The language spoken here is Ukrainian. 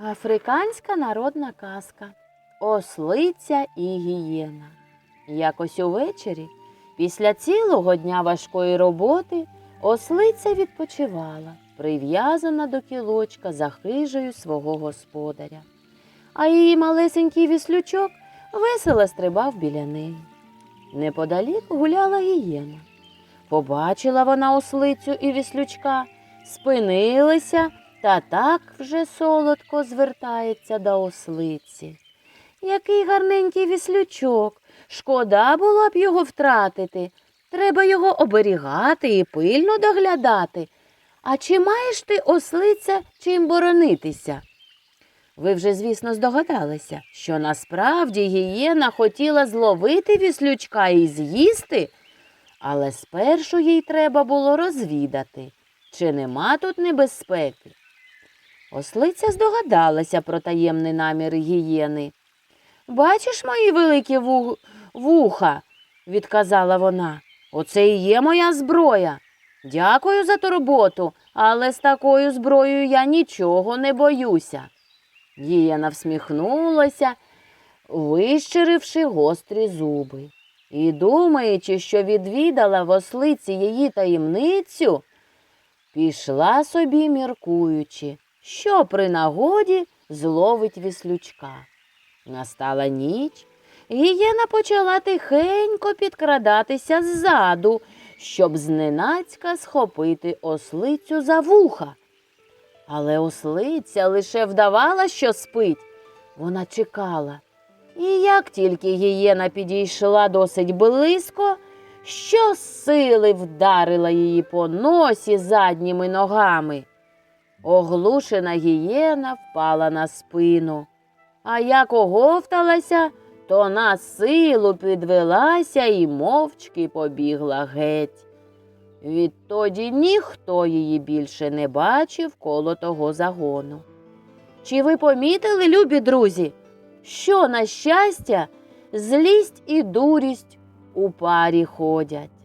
Африканська народна казка Ослиця і гієна. Якось увечері, після цілого дня важкої роботи, ослиця відпочивала, прив'язана до кілочка за хижею свого господаря. А її малесенький віслючок весело стрибав біля неї. Неподалік гуляла гієна. Побачила вона ослицю і віслючка, спинилися та так вже солодко звертається до ослиці. Який гарненький віслючок. Шкода було б його втратити. Треба його оберігати і пильно доглядати. А чи маєш ти, ослиця, чим боронитися? Ви вже, звісно, здогадалися, що насправді гієна хотіла зловити віслючка і з'їсти, але спершу їй треба було розвідати, чи нема тут небезпеки. Ослиця здогадалася про таємний намір гієни. Бачиш мої великі ву- вуха, відказала вона. Оце і є моя зброя. Дякую за турботу, але з такою зброєю я нічого не боюся. Гієна всміхнулася, вищиривши гострі зуби. І, думаючи, що відвідала в ослиці її таємницю, пішла собі, міркуючи, що при нагоді зловить віслючка. Настала ніч, гієна почала тихенько підкрадатися ззаду, щоб зненацька схопити ослицю за вуха. Але ослиця лише вдавала, що спить. Вона чекала. І як тільки гієна підійшла досить близько, що сили вдарила її по носі задніми ногами. Оглушена гієна впала на спину, а як оговталася, то на силу підвелася і мовчки побігла геть. Відтоді ніхто її більше не бачив коло того загону. Чи ви помітили, любі друзі, що, на щастя, злість і дурість у парі ходять?